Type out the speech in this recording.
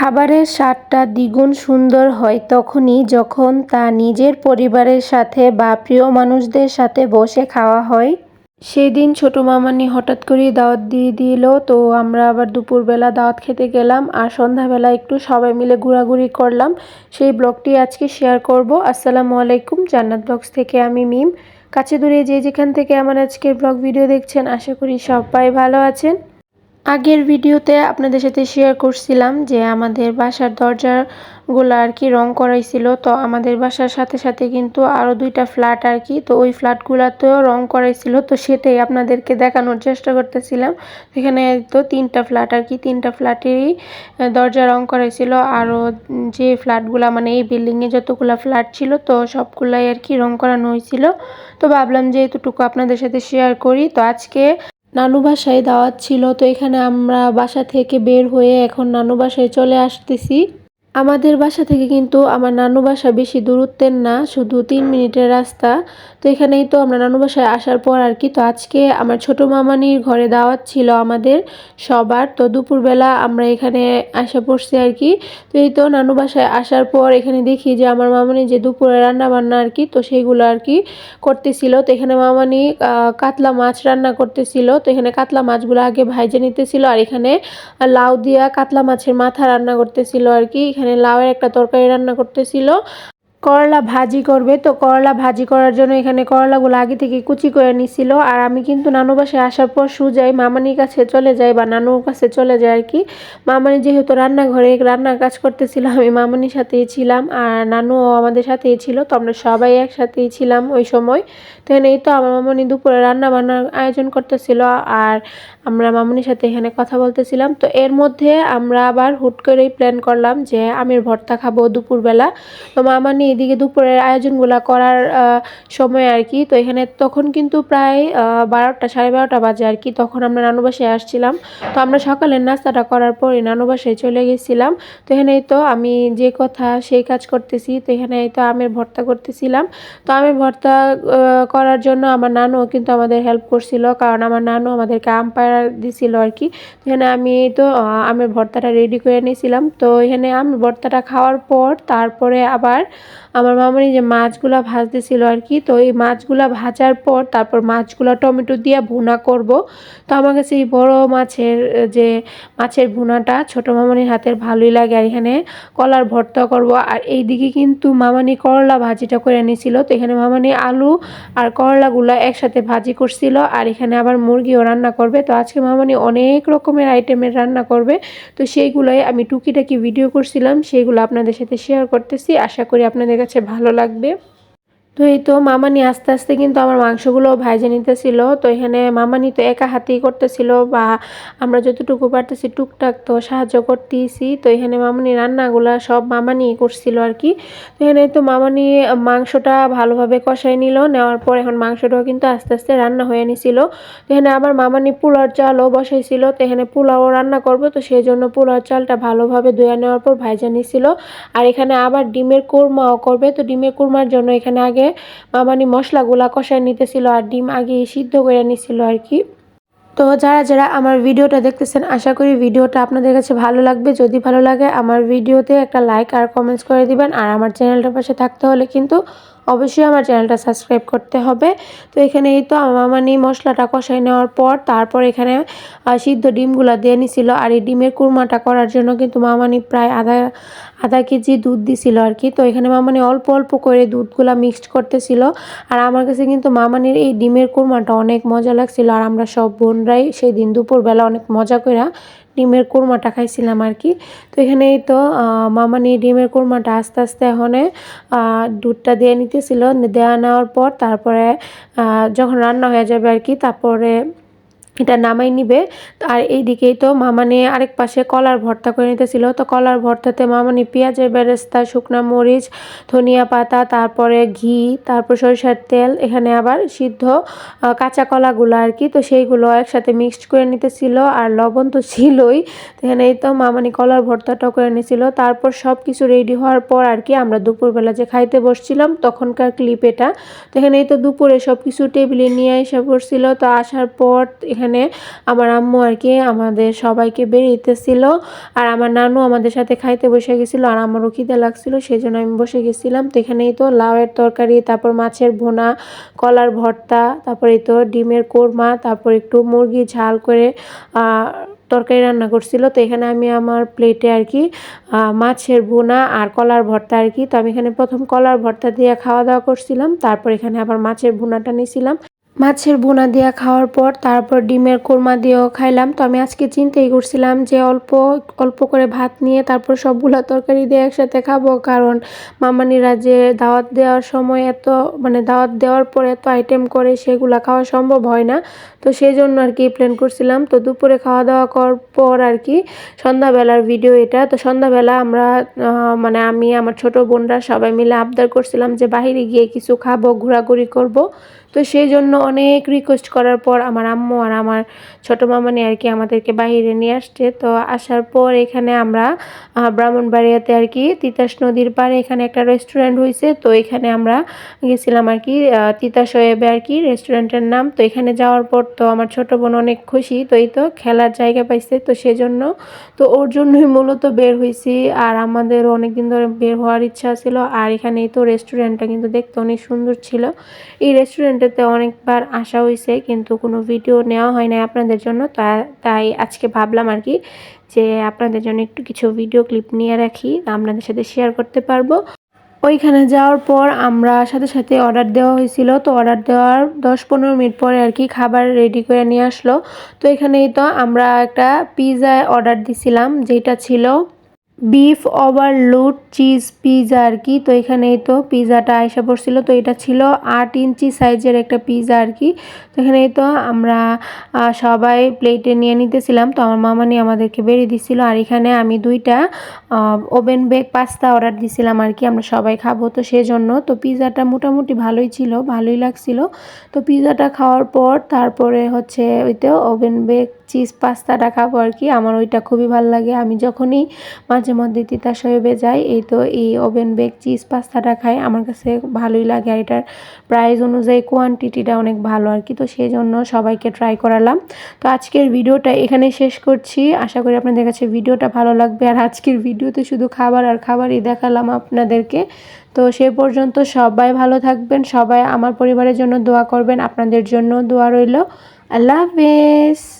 খাবারের স্বাদটা দ্বিগুণ সুন্দর হয় তখনই যখন তা নিজের পরিবারের সাথে বা প্রিয় মানুষদের সাথে বসে খাওয়া হয়। সেদিন ছোট মামানি হঠাৎ করেই দাওয়াত দিয়ে দিল, তো আমরা আবার দুপুরবেলা দাওয়াত খেতে গেলাম আর সন্ধ্যাবেলা একটু সবাই মিলে ঘোরাঘুরি করলাম। সেই ব্লগটি আজকে শেয়ার করব। আসসালামু আলাইকুম, জান্নাত ব্লগস থেকে আমি মিম। কাছে দূরে যে যেখান থেকে আমার আজকের ব্লগ ভিডিও দেখছেন, আশা করি সবাই ভালো আছেন। আগের ভিডিওতে আপনাদের সাথে শেয়ার করছিলাম যে আমাদের বাসার দরজাগুলো আর কি রং করাইছিল। তো আমাদের বাসার সাথে সাথে কিন্তু আরও দুইটা ফ্ল্যাট আর কি, তো ওই ফ্ল্যাটগুলোতেও রং করাইছিল। তো সেটাই আপনাদেরকে দেখানোর চেষ্টা করতেছিলাম। এখানে তো তিনটা ফ্ল্যাট আর কি, তিনটা ফ্ল্যাটেরই দরজা রং করাইছিল। আরও যে ফ্ল্যাটগুলো মানে এই বিল্ডিংয়ে যতগুলো ফ্ল্যাট ছিল, তো সবগুলাই আর কি রং করানো হয়েছিল তো ভাবলাম যে এতটুকু আপনাদের সাথে শেয়ার করি। তো আজকে নানু বাসায় দাওয়াত ছিল, তো এখানে আমরা বাসা থেকে বের হয়ে এখন নানু বাসায় চলে আসতেছি। আমাদের বাসা থেকে কিন্তু আমার নানু বাসা বেশি দূরত্বের না, শুধু তিন মিনিটের রাস্তা। তো এখানেই তো আমরা নানু বাসায় আসার পর আর কি, তো আজকে আমার ছোট মামানির ঘরে দাওয়াত ছিল আমাদের সবার। তো দুপুরবেলা আমরা এখানে আসা পড়ছি আর কি। তো এই তো নানু বাসায় আসার পর এখানে দেখি যে আমার মামানি যে দুপুরে রান্না বান্না আর কি, তো সেইগুলো আর কি করতেছিল। তো এখানে মামানি কাতলা মাছ রান্না করতেছিল। তো এখানে কাতলা মাছগুলো আগে ভাইজে নিতেছিল আর এখানে লাউ দিয়া কাতলা মাছের মাথা রান্না করতেছিল আর কি। এখানে লাউয়ের একটা তরকারি রান্না করতেছিল। করলা ভাজি করবে। তো করলা ভাজি করার জন্য এখানে করলাগুলো আগে থেকে কুচি করে নিছিল। আর আমি কিন্তু নানু বাসায় আসার পর সুজাই মামানির কাছে চলে যাই বা নানুর কাছে চলে যায় আর কি। মামানি যেহেতু রান্নাঘরে রান্নার কাজ করতেছিল, আমি মামানির সাথেই ছিলাম আর নানুও আমাদের সাথেই ছিল, তো আমরা সবাই একসাথেই ছিলাম ওই সময়। তো এই তো আমার মামনি দুপুরে রান্না বান্নার আয়োজন করতেছিল আর আমরা মামনির সাথে এখানে কথা বলতেছিলাম। তো এর মধ্যে আমরা আবার হুট করেই প্ল্যান করলাম যে আমের ভর্তা খাব দুপুরবেলা। তো মামানি এদিকে দুপুরের আয়োজনগুলো করার সময় আর কি। তো এখানে তখন কিন্তু প্রায় বারোটা, সাড়ে বারোটা বাজে আর কি। তখন আমরা নানু বাসায় আসছিলাম। তো আমরা সকালের নাস্তাটা করার পরে নানু বাসায় চলে গেছিলাম। তো এখানে তো আমি যে কথা, সেই কাজ করতেছি। তো এখানে তো আমের ভর্তা করতেছিলাম। তো আমের ভর্তা করার জন্য আমার নানু কিন্তু আমাদের হেল্প করছিল। কারণ আমার নানু আমাদেরকে আম পায়রা দিছিল আর কি। এখানে আমি তো আমের ভর্তাটা রেডি করে নিয়েছিলাম। তো এখানে আমের ভর্তাটা খাওয়ার পর তারপরে আবার আমার মামানি যে মাছগুলা ভাজতেছিল আর কি, তো এই মাছগুলা ভাজার পর তারপর মাছগুলা টমেটো দিয়ে ভুনা করব। তো আমার কাছে এই বড় মাছের, যে মাছের ভুনাটা ছোট মামানির হাতের ভালোই লাগে আর এখানে কলার ভর্তা করব। আর এই দিকে কিন্তু মামানি করলা ভাজিটা করে নিয়েছিল তো এখানে মামানি আলু আর করলাগুলো একসাথে ভাজি করছিল। আর এখানে আবার মুরগিও রান্না করবে। তো আজকে মামানি অনেক রকমের আইটেমের রান্না করবে। তো সেইগুলোই আমি টুকিটাকি ভিডিও করছিলাম, সেইগুলো আপনাদের সাথে শেয়ার করতেছি। আশা করি আপনাদের কাছে ভালো লাগবে। তো এই তো মামানি আস্তে আস্তে কিন্তু আমার মাংসগুলো ভাইজে নিতেছিল। তো এখানে মামানি তো একা হাতেই করতেছিল বা আমরা যতটুকু পারতেছি টুকটাক তো সাহায্য করতেইছি তো এখানে মামানি রান্নাগুলা সব মামানি করছিল আর কি তো এখানে তো মামানি মাংসটা ভালোভাবে কষাই নিল, নেওয়ার পর এখন মাংসটাও কিন্তু আস্তে আস্তে রান্না হয়ে নিছিল। তো এখানে আবার মামানি পোলার চালও বসাইছিল, তো এখানে পোলাও রান্না করব, তো সেই জন্য পোলার চালটা ভালোভাবে ধুয়ে নেওয়ার পর ভাইজা নিছিল। আর এখানে আবার ডিমের কোরমাও করবে, তো ডিমের কোরমার জন্য এখানে আগে মামানি মশলাগুলা কষায় নিতেছিল আর ডিম আগে সিদ্ধ করে নিছিল আর কি। তো যারা যারা আমার ভিডিওটা দেখতেছেন, আশা করি ভিডিওটা আপনাদের কাছে ভালো লাগবে। যদি ভালো লাগে, আমার ভিডিওতে একটা লাইক আর কমেন্টস করে দিবেন। আর আমার চ্যানেলটার পাশে থাকতে হলে কিন্তু অবশ্যই আমার চ্যানেলটা সাবস্ক্রাইব করতে হবে। তো এখানে এই তো মামানি মশলাটা কষাই নেওয়ার পর তারপর এখানে সিদ্ধ ডিমগুলো দিয়ে নিছিল। আর এই ডিমের কুরমাটা করার জন্য কিন্তু মামানি প্রায় আধা আধা কেজি দুধ দিছিল আর কি। তো এখানে মামানি অল্প অল্প করে দুধগুলা মিক্সড করতেছিল। আর আমার কাছে কিন্তু মামানির এই ডিমের কুরমাটা অনেক মজা লাগছিল। আর আমরা সব বোনরাই সেই দিন দুপুরবেলা অনেক মজা করে ডিমের কোরমাটা খাইছিলাম আর কি। তো এখানেই তো মামানি ডিমের কোরমাটা আস্তে আস্তে এখানে দুধটা দিয়ে নিতেছিল। দেওয়া নেওয়ার পর তারপরে যখন রান্না হয়ে যাবে আর কি, তারপরে এটা নামাই নিবে। আর এই দিকেই তো মামানি আরেক পাশে কলার ভর্তা করে নিতেছিল। তো কলার ভর্তাতে মামানি পেঁয়াজের বেরেস্তা, শুকনা মরিচ, ধনিয়া পাতা, তারপরে ঘি, তারপর সরিষার তেল, এখানে আবার সিদ্ধ কাঁচা কলাগুলো আর কি। তো সেইগুলো একসাথে মিক্সড করে নিতেছিল আর লবণ তো ছিলই। এখানে এই তো মামানি কলার ভর্তাটাও করে নিয়েছিল তারপর সব কিছু রেডি হওয়ার পর আর কি আমরা দুপুরবেলা যে খাইতে বসছিলাম তখনকার ক্লিপ এটা। তো এখানে এই তো দুপুরে সব কিছু টেবিলে নিয়ে এসে পড়ছিল তো আসার পর এখানে এখানে আমার আম্মু আর কি আমাদের সবাইকে বেরিয়েতেছিল আর আমার নানু আমাদের সাথে খাইতে বসে গেছিল আর আমারও খিদে লাগছিল সেই জন্য আমি বসে গেছিলাম। তো এখানেই তো লাউয়ের তরকারি, তারপর মাছের ভোনা, কলার ভর্তা, তারপরে তো ডিমের কোরমা, তারপর একটু মুরগি ঝাল করে তরকারি রান্না করছিল। তো এখানে আমি আমার প্লেটে আর কি মাছের ভুনা আর কলার ভর্তা আর কি। তো আমি এখানে প্রথম কলার ভর্তা দিয়ে খাওয়া দাওয়া করছিলাম, তারপর এখানে আবার মাছের ভুনাটা নিয়েছিলাম মাছের বোনা দিয়া খাওয়ার পর তারপর ডিমের কোরমা দিয়েও খাইলাম। তো আমি আজকে চিন্তাই করছিলাম যে অল্প অল্প করে ভাত নিয়ে তারপর সবগুলো তরকারি দিয়ে একসাথে খাব। কারণ মামানিরা যে দাওয়াত দেওয়ার সময় এত মানে দাওয়াত দেওয়ার পর এত আইটেম করে সেগুলো খাওয়া সম্ভব হয় না। তো সেই জন্য আর কি প্ল্যান করছিলাম। তো দুপুরে খাওয়া দাওয়া করার পর আর কি সন্ধ্যাবেলার ভিডিও এটা। তো সন্ধ্যাবেলা আমরা মানে আমি, আমার ছোট বোনরা সবাই মিলে আবদার করছিলাম যে বাহিরে গিয়ে কিছু খাব, ঘোরাঘুরি করব। তো সেই জন্য অনেক রিকোয়েস্ট করার পর আমার আম্মু আর আমার ছোটো মামানি আর কি আমাদেরকে বাহিরে নিয়ে আসছে। তো আসার পর এখানে আমরা ব্রাহ্মণবাড়িয়াতে আর কি তিতাস নদীর পাড়ে এখানে একটা রেস্টুরেন্ট হয়েছে তো এখানে আমরা গেছিলাম আর কি তিতাস ওয়েবে আর কি রেস্টুরেন্টের নাম। তো এখানে যাওয়ার পর তো আমার ছোটো বোন অনেক খুশি। তো এই তো খেলার জায়গা পাইছে তো সেজন্য। তো ওর জন্যই মূলত বের হয়েছি আর আমাদেরও অনেক দিন ধরে বের হওয়ার ইচ্ছা ছিল। আর এখানেই তো রেস্টুরেন্টটা কিন্তু দেখতে অনেক সুন্দর ছিল। এই রেস্টুরেন্টেতে অনেকবার আসা হয়েছে, কিন্তু কোনো ভিডিও নেওয়া হয় না আপনাদের জন্য। তাই আজকে ভাবলাম আর কি যে আপনাদের জন্য একটু কিছু ভিডিও ক্লিপ নিয়ে রাখি, আপনাদের সাথে শেয়ার করতে পারব। ওইখানে যাওয়ার পর আমরা সাথে সাথে অর্ডার দেওয়া হয়েছিল। তো অর্ডার দেওয়ার দশ পনেরো মিনিট পরে আর কি খাবার রেডি করে নিয়ে আসলো। তো এখানেই তো আমরা একটা পিৎজা অর্ডার দিছিলাম, যেটা ছিল বিফ, ওভারলোড, চিজ, পিজা আর কি। তো এখানেই তো পিজাটা এসে পড়ছিল। তো এটা ছিল আট ইঞ্চি সাইজের একটা পিজা আর কি। তো এখানেই তো আমরা সবাই প্লেটে নিয়ে নিতেছিলাম। তো আমার মামানি আমাদেরকে বেরিয়ে দিছিল। আর এখানে আমি দুইটা ওভেন বেক পাস্তা অর্ডার দিছিলাম আর কি। আমরা সবাই খাব তো সেজন্য। তো পিজাটা মোটামুটি ভালোই ছিল, ভালোই লাগছিল। তো পিজাটা খাওয়ার পর তারপরে হচ্ছে ওইতে ওভেন বেক চিজ পাস্তাটা খাব আর কি, আমার ওইটা খুবই ভালো লাগে। আমি যখনই মাঝে মধ্যে তিতা সয়েবে যাই, এই তো এই ওভেন বেক চিজ পাস্তাটা খাই, আমার কাছে ভালোই লাগে আর এটার প্রাইস অনুযায়ী কোয়ান্টিটিটা অনেক ভালো আর কি, তো সেই জন্য সবাইকে ট্রাই করালাম। তো আজকের ভিডিওটা এখানে শেষ করছি, আশা করি আপনাদের কাছে ভিডিওটা ভালো লাগবে। আর আজকের ভিডিওতে শুধু খাবার আর খাবারই দেখালাম আপনাদেরকে। তো সে পর্যন্ত সবাই ভালো থাকবেন, সবাই আমার পরিবারের জন্য দোয়া করবেন, আপনাদের জন্য দোয়া রইল। আল্লাহ হাফেজ।